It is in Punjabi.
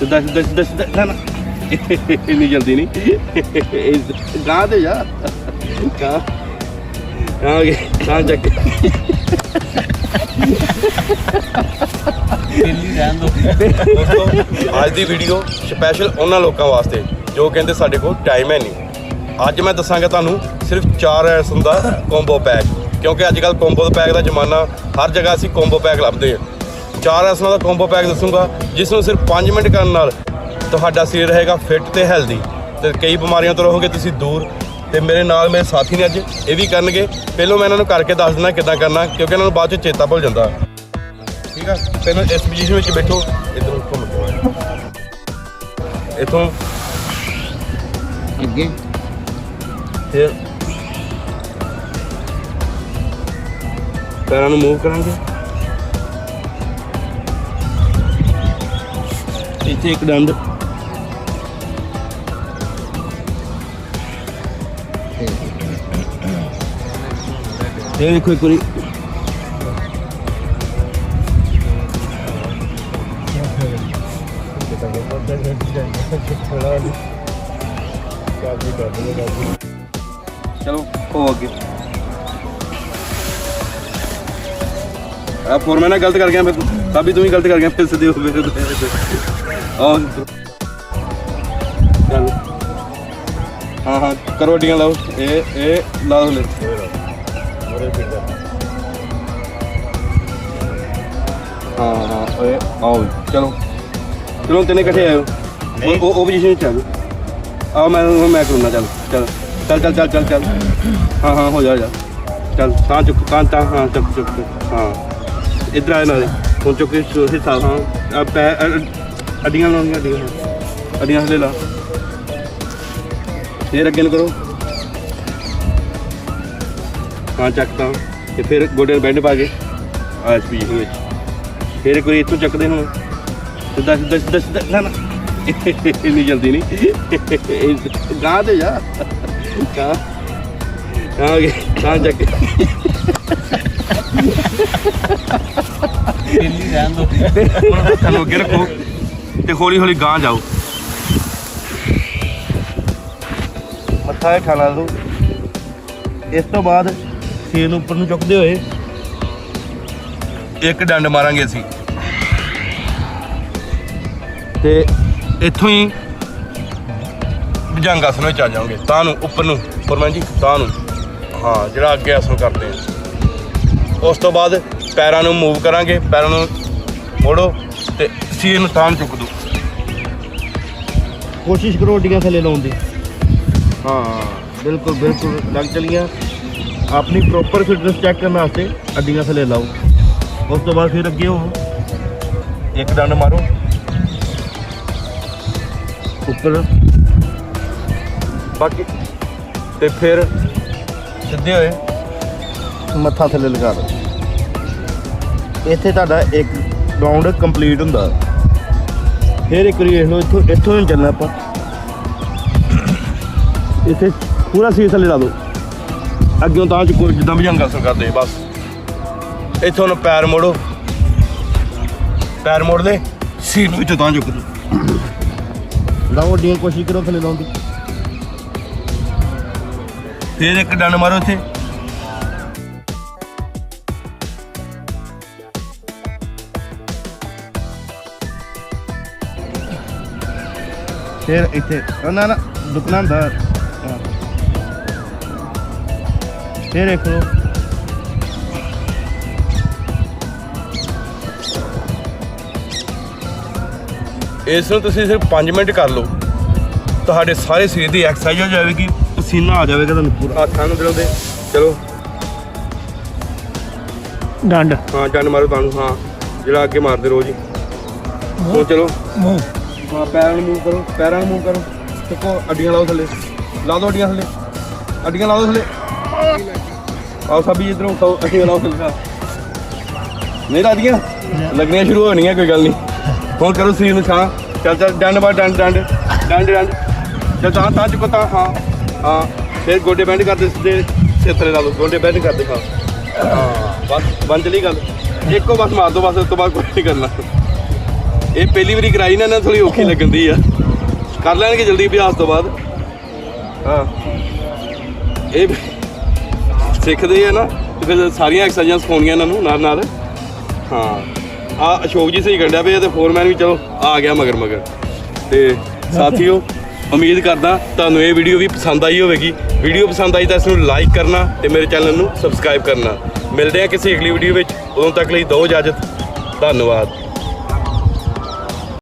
ਸਿੱਧਾ ਸਿੱਧਾ ਸਿੱਧਾ ਸਿੱਧਾ, ਨਾ ਨਾ। ਇੰਨੀ ਜਲਦੀ ਨਹੀਂ। ਗਾਂ ਤੇ ਜਾ। ਗਾਂ ਗਾਂ ਕੇ। ਗਾਂ ਚੱਕ ਅੱਜ ਦੀ ਵੀਡੀਓ ਸਪੈਸ਼ਲ ਉਹਨਾਂ ਲੋਕਾਂ ਵਾਸਤੇ, ਜੋ ਕਹਿੰਦੇ ਸਾਡੇ ਕੋਲ ਟਾਈਮ ਹੈ ਨਹੀਂ। ਅੱਜ ਮੈਂ ਦੱਸਾਂਗਾ ਤੁਹਾਨੂੰ, ਸਿਰਫ 4 ਐਸਮ ਦਾ ਕੰਬੋ ਪੈਕ ਕਿਉਂਕਿ ਅੱਜ ਕੱਲ ਕੰਬੋ ਪੈਕ ਦਾ ਜ਼ਮਾਨਾ, ਹਰ ਜਗ੍ਹਾ ਅਸੀਂ ਕੰਬੋ ਪੈਕ ਲੱਭਦੇ ਹਾਂ। 4 ਐਸਮਾਂ ਦਾ ਕੰਬੋ ਪੈਕ ਦੱਸੂਗਾ ਜਿਸ ਨੂੰ ਸਿਰਫ 5 ਮਿੰਟ ਕਰਨ ਨਾਲ ਤੁਹਾਡਾ ਸਰੀਰ ਰਹੇਗਾ ਫਿੱਟ ਤੇ ਹੈਲਦੀ ਤੇ ਕਈ ਬਿਮਾਰੀਆਂ ਤੋਂ ਰਹੋਗੇ ਤੁਸੀਂ ਦੂਰ। ਤੇ ਮੇਰੇ ਨਾਲ ਮੇਰੇ ਸਾਥੀ ਨੇ ਅੱਜ ਇਹ ਵੀ ਕਰਨਗੇ। ਪਹਿਲਾਂ ਮੈਂ ਇਹਨਾਂ ਨੂੰ ਕਰਕੇ ਦੱਸ ਦਿੰਦਾ ਕਿੱਦਾਂ ਕਰਨਾ ਕਿਉਂਕਿ ਇਹਨਾਂ ਨੂੰ ਬਾਅਦ ਚ ਚੇਤਾ ਭੁੱਲ ਜਾਂਦਾ। ਠੀਕ ਆ? ਪਹਿਲਾਂ ਇਸ ਪੋਜੀਸ਼ਨ ਵਿੱਚ ਬੈਠੋ ਇਧਰ ਘੁੰਮ ਕੇ ਇਥੋਂ। ਅੱਗੇ। ਫਿਰ ਪੈਰਾਂ ਨੂੰ ਮੂਵ ਕਰਾਂਗੇ। ਇੱਥੇ ਇੱਕ ਡੰਡ ਇਹ ਦੇਖੋ ਇੱਕ ਵਾਰੀ। ਚਲੋ ਹੋ ਅੱਗੇ। ਆ ਫੋਰਮੈਨ ਨਾਲ ਗਲਤ ਕਰ ਗਿਆ ਮੈਂ। ਸਾਬੀ ਤੂੰ ਵੀ ਗਲਤ ਕਰ ਗਿਆ, ਫਿਰ ਸਿੱਧੇ ਹੋ ਮੇਰੇ ਆਹ ਚੱਲ ਹਾਂ ਹਾਂ ਕਰੋ ਡੀਆਂ ਲਾਓ। ਇਹ ਇਹ ਲਾਓ ਲੈ। ਹਾਂ ਹਾਂ ਓਏ ਆਓ ਚਲੋ। ਚਲੋ ਤਿੰਨੇ ਇਕੱਠੇ ਆਇਓ। ਉਹ ਉਹ- ਉਹ ਪੋਜੀਸ਼ਨ ਵਿੱਚ ਆ ਜਾਓ। ਆ ਮੈਂ ਮੈਂ ਕਰੂੰਗਾ ਚੱਲ ਚੱਲ। ਚੱਲ ਚੱਲ ਚੱਲ ਚੱਲ ਚੱਲ। ਹਾਂ ਹਾਂ ਹੋ ਜਾ ਹੋ ਜਾ। ਚੱਲ ਤਾਂ ਚੁੱਕ ਤਾਂ ਤਾਂ ਹਾਂ ਚੁੱਕ ਚੁੱਕ ਚੁੱਕ, ਹਾਂ। ਇਧਰ ਆ ਨਾਲੇ। ਹੁਣ ਚੁੱਕ ਕੇ ਹਿੱਸਾ ਹਾਂ। ਆ ਪੈ ਅ- ਅੱਡੀਆਂ ਲਾਉਣੀਆਂ ਅੱਡੀਆਂ ਹਾਂ। ਅੱਡੀਆਂ ਹਲੇ ਲਾ। ਫੇਰ ਅੱਗੇ ਨੂੰ ਕਰੋ। ਹਾਂ, ਚੱਕ ਤਾਂ। ਤੇ ਫਿਰ ਗੋਡੇ ਨੂੰ ਬੈਂਡ ਪਾ ਕੇ। ਆ ਇਸ ਵਿੱਚ। ਫਿਰ ਇੱਕ ਵਾਰੀ ਇੱਥੋਂ ਚੱਕਦੇ ਹੁਣ। ਸਿੱਧਾ ਸਿੱਧਾ ਸਿੱਧਾ ਸਿੱਧਾ। ਨਾ ਨਾ। ਇੰਨੀ ਜਲਦੀ ਨਹੀਂ। ਇਹ ਗਾਂ ਤੇ ਜਾ। ਗਾਂ ਗਾਂ ਕੇ ਗਾਂ ਚੱਕ ਦਿੱਲੀ ਰਹਿਣ ਦੋ। ਹੁਣ ਹੱਥਾਂ ਨੂੰ ਅੱਗੇ ਰੱਖੋ। ਤੇ ਹੌਲੀ ਹੌਲੀ ਗਾਂ ਜਾਓ। ਮੱਥਾ ਹੇਠਾਂ ਲਾ ਲਓ ਇਸ ਤੋਂ ਬਾਅਦ ਸਿਰ ਨੂੰ ਉੱਪਰ ਨੂੰ ਚੁੱਕਦੇ ਹੋਏ ਇੱਕ ਡੰਡ ਮਾਰਾਂਗੇ ਅਸੀਂ। ਤੇ ਇੱਥੋਂ ਹੀ ਭੁਜੰਗ ਆਸਨ ਵਿੱਚ ਆ ਜਾਓਗੇ ਤਾਂ ਨੂੰ, ਉੱਪਰ ਨੂੰ, ਫਰਮਾਨ ਜੀ, ਤਾਂ ਨੂੰ। ਹਾਂ, ਜਿਹੜਾ ਅੱਗੇ ਆਸਨ ਕਰਦੇ ਆ। ਉਸ ਤੋਂ ਬਾਅਦ ਪੈਰਾਂ ਨੂੰ ਮੂਵ ਕਰਾਂਗੇ, ਪੈਰਾਂ ਨੂੰ ਮੋੜੋ ਤੇ ਸੀਰ ਨੂੰ ਤਾਂ ਨੂੰ ਚੁੱਕ ਦੋ। ਕੋਸ਼ਿਸ਼ ਕਰੋ ਅੱਡੀਆਂ ਥੱਲੇ ਲਾਉਣ ਦੀ। ਹਾਂ, ਬਿਲਕੁਲ ਬਿਲਕੁਲ, ਲੱਗ ਚਲੀਆਂ। ਆਪਣੀ ਪ੍ਰੋਪਰ ਫਿਟਨੈਸ ਚੈੱਕ ਕਰਨ ਵਾਸਤੇ ਅੱਡੀਆਂ ਥੱਲੇ ਲਾਓ। ਉਸ ਤੋਂ ਬਾਅਦ ਫਿਰ ਅੱਗੇ ਹੋ। ਇੱਕ ਡੰਡ ਮਾਰੋ। ਉੱਪਰ। ਬਾਕੀ, ਤੇ ਫਿਰ ਸਿੱਧੇ ਹੋਏ। ਮੱਥਾ ਥੱਲੇ ਲਗਾ ਦਿਓ। ਇੱਥੇ ਤੁਹਾਡਾ ਇੱਕ ਰਾਉਂਡ ਕੰਪਲੀਟ ਹੁੰਦਾ। ਫਿਰ ਇੱਕ ਵਾਰੀ ਵੇਖ ਲਓ, ਇੱਥੋਂ ਇੱਥੋਂ ਹੀ ਚੱਲਣਾ ਆਪਾਂ। ਇੱਥੇ ਪੂਰਾ ਸੀਰ ਥੱਲੇ ਲਾ ਦਿਓ ਅੱਗਿਓਂ ਤਾਂ ਚੁੱਕੋ ਜਿੱਦਾਂ ਭੁਜੰਗ ਅਸਰ ਕਰਦੇ ਬਸ। ਇੱਥੋਂ ਨੂੰ ਪੈਰ ਮੋੜੋ। ਪੈਰ ਮੋੜ ਲੈ ਸੀਟ ਵਿੱਚੋਂ ਤਾਂ ਚੁੱਕ ਦਿਓ ਲਾਓ ਡੀਆਂ ਕੋਸ਼ਿਸ਼ ਕਰੋ ਥੱਲੇ ਲਾਉਣ ਦੀ। ਫਿਰ ਇੱਕ ਡੰਡ ਮਾਰੋ ਇੱਥੇ। ਫਿਰ ਇੱਥੇ ਉਹ ਨਾ ਨਾ ਦੁਕਨਾ ਹੁੰਦਾ ਹਾਂ। ਫਿਰ ਦੇਖੋ ਇਸ ਨੂੰ ਤੁਸੀਂ ਸਿਰਫ 5 ਮਿੰਟ ਕਰ ਲਓ। ਤੁਹਾਡੇ ਸਾਰੇ ਸਰੀਰ ਦੀ ਐਕਸਰਸਾਈਜ਼ ਹੋ ਜਾਵੇਗੀ ਪਸੀਨਾ ਆ ਜਾਵੇਗਾ ਤੁਹਾਨੂੰ ਪੂਰਾ। ਹੱਥਾਂ ਨੂੰ ਦਿਲੋਂ ਦੇ ਚਲੋ। ਡੰਡ। ਹਾਂ ਡੰਡ ਮਾਰੋ ਤੁਹਾਨੂੰ ਹਾਂ। ਜਿਹੜਾ ਅੱਗੇ ਮਾਰਦੇ ਰੋਜ਼ ਹੀ ਹੁਣ ਚਲੋ। ਮੂੰਹ। ਹਾਂ, ਪੈਰਾਂ ਨੂੰ ਮੂਵ ਕਰੋ, ਪੈਰਾਂ ਨੂੰ ਮੂਵ ਕਰੋ। ਚੱਕੋ ਅੱਡੀਆਂ ਲਾਓ ਥੱਲੇ। ਲਾ ਦਿਓ ਅੱਡੀਆਂ ਥੱਲੇ। ਅੱਡੀਆਂ ਲਾ ਦਿਓ ਥੱਲੇ। ਆਓ ਸਭੀ ਇਧਰੋਂ ਖਾਓ ਅੱਡੀਆਂ ਲਾਓ ਥੱਲੇ ਨਹੀਂ ਲੱਗਦੀਆਂ ਲੱਗਣੀਆਂ ਸ਼ੁਰੂ ਹੋਣੀਆਂ, ਕੋਈ ਗੱਲ ਨਹੀਂ। ਹੁਣ ਕਰੋ ਸਰੀਰ ਨੂੰ ਛਾਂ। ਚੱਲ ਚੱਲ, ਡੰਡ ਬਾਰ ਡੰਡ ਡੰਡ। ਡੰਡ ਡੰਡ। ਚੱਲ, ਤਾਂ ਤਾਂ ਚੁੱਕੋ, ਤਾਂ, ਹਾਂ। ਹਾਂ। ਫਿਰ ਗੋਡੇ ਬੈਂਡ ਕਰਦੇ ਸਿੱਧੇ ਸਿਰ ਲਾ ਲਓ। ਗੋਡੇ ਬੈਂਡ ਕਰਦੇ ਹਾਂ ਹਾਂ, ਬਸ ਬਣ ਚਲੀ ਗੱਲ। ਇੱਕੋ ਬਸ ਮਾਰ ਦੋ, ਬਸ ਉਸ ਤੋਂ ਬਾਅਦ ਕੁਝ ਨਹੀਂ ਕਰਨਾ। ਇਹ ਪਹਿਲੀ ਵਾਰੀ ਕਰਾਈ ਨਾ, ਇਹਨਾਂ ਥੋੜੀ ਔਖੀ ਲੱਗਣ ਦੀ ਆ। ਕਰ ਲੈਣਗੇ ਜਲਦੀ ਅਭਿਆਸ ਤੋਂ ਬਾਅਦ। ਹਾਂ। ਇਹ ਸਿੱਖਦੇ ਆ ਨਾ ਫਿਰ ਸਾਰੀਆਂ ਐਕਸਰਸਾਈਜ਼ਾਂ ਸਿਖਾਉਣੀਆਂ ਇਹਨਾਂ ਨੂੰ ਨਾਲ ਨਾਲ ਹਾਂ। ਆ ਅਸ਼ੋਕ ਜੀ ਸਹੀ ਕੰਡਿਆ ਪਿਆ ਤੇ ਫੋਰਮੈਨ ਵੀ ਚਲੋ ਆ ਗਿਆ ਮਗਰ ਮਗਰ ਤੇ ਸਾਥੀਓ, ਉਮੀਦ ਕਰਦਾ ਤੁਹਾਨੂੰ ਇਹ ਵੀਡੀਓ ਵੀ ਪਸੰਦ ਆਈ ਹੋਵੇਗੀ। ਵੀਡੀਓ ਪਸੰਦ ਆਈ ਤਾਂ ਇਸ ਨੂੰ ਲਾਈਕ ਕਰਨਾ ਤੇ ਮੇਰੇ ਚੈਨਲ ਨੂੰ ਸਬਸਕ੍ਰਾਈਬ ਕਰਨਾ। ਮਿਲਦੇ ਆ ਕਿਸੇ ਅਗਲੀ ਵੀਡੀਓ ਵਿੱਚ। ਉਦੋਂ ਤੱਕ ਲਈ ਦੋ ਇਜਾਜ਼ਤ। ਧੰਨਵਾਦ।